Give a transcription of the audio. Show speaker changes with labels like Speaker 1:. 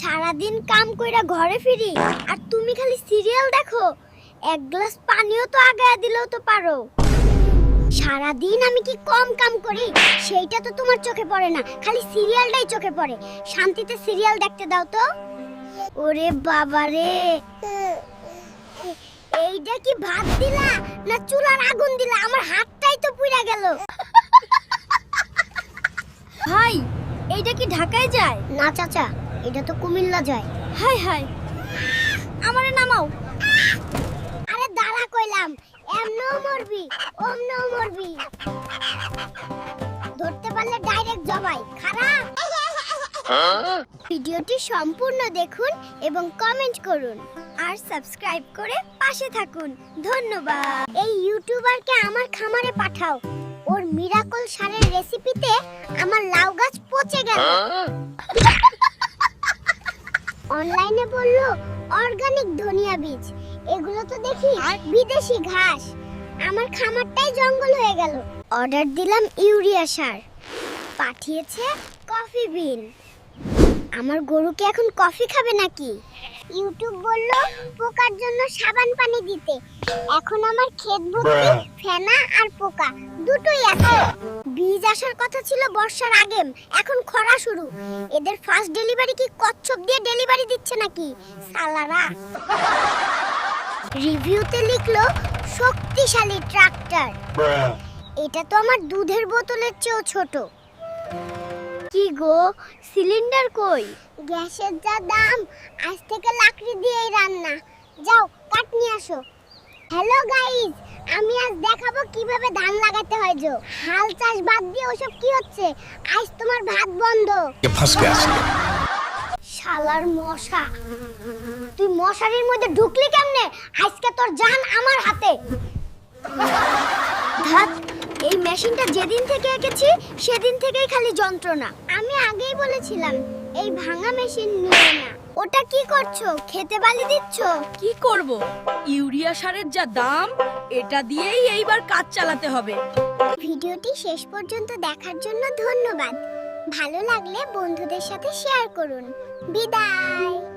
Speaker 1: সারাদিন কাম কইরা ঘরে ফিরি আর তুমি খালি সিরিয়াল দেখো। এক গ্লাস পানিও তো আগায় দিলেও তো পারো। সারাদিন আমি কি কম কাম করি? সেইটা তো তোমার চোখে পড়ে না খালি সিরিয়ালটাই চোখে পড়ে। শান্তিতে সিরিয়াল দেখতে দাও তো। ওরে বাবা রে। এইটা কি ভাত দিলা না চুলার আগুন দিলা? আমার হাতটাই তো পুড়া গেল। ভাই এইটা কি ঢাকায় যায়? না চাচা। এটা তো কুমিল্লা যায়। হাই হাই। আমারে নামাও। আরে দাঁড়া কইলাম এমনও মরবি অমনও মরবি। ধরতে পারলে ডাইরেক্ট জবাই খারাপ ভিডিওটি সম্পূর্ণ দেখুন এবং কমেন্ট করুন। আর সাবস্ক্রাইব করে পাশে থাকুন। ধন্যবাদ। এই ইউটিউবারকে আমার খামারে পাঠাও। ওর মিরাকল সারের রেসিপিতে আমার লাউ গাছ পচে গেল। অনলাইনে বলল অর্গানিক ধনিয়া বীজ। এগুলো তো দেখি বিদেশি ঘাস। আমার খামারটাই জঙ্গল হয়ে গেল। অর্ডার দিলাম ইউরিয়া সার। পাঠিয়েছে কফি বিন। আমার গরুকে এখন কফি খাবে নাকি? ইউটিউব বলল পোকার জন্য সাবান পানি দিতে। এখন আমার ক্ষেত ভর্তি ফেনা আর পোকা দুটোই আছে। বীজ আসার কথা ছিল বর্ষার আগে। এখন খরা শুরু। এদের ফার্স্ট ডেলিভারি কি কচ্ছপ দিয়ে ডেলিভারি দিচ্ছে নাকি? সালারা। রিভিউতে লিখলো শক্তিশালী ট্রাক্টর। এটা তো আমার দুধের বোতলের চেয়েও ছোট। কি গো সিলিন্ডার কই? গ্যাসের যা দাম আজ থেকে লাকড়ি দিয়েই রান্না। যাও কাঠ নিয়ে আসো। হ্যালো গাইস আমি আজ দেখাবো কীভাবে ধান লাগাতে হয় জো। হাল চাষ বাদ দিয়ে ওসব কি হচ্ছে? আজ তোমার ভাত বন্ধ। শালার মশা। তুই মশারির মধ্যে ঢুকলি কেমনে? আজকে তোর জান আমার হাতে। ধাত এই মেশিনটা যেদিন থেকে এঁকেছি সেদিন থেকেই খালি যন্ত্রণা। আমি আগেই বলেছিলাম এই ভাঙা মেশিন নিয়ে না। ওটা কি করছ? খেতে বালি দিচ্ছ?
Speaker 2: কি করব? ইউরিয়া সারের যা দাম এটা দিয়েই এইবার কাজ চালাতে হবে।
Speaker 1: ভিডিওটি শেষ পর্যন্ত দেখার জন্য ধন্যবাদ। ভালো লাগলে বন্ধুদের সাথে শেয়ার করুন। বিদায়।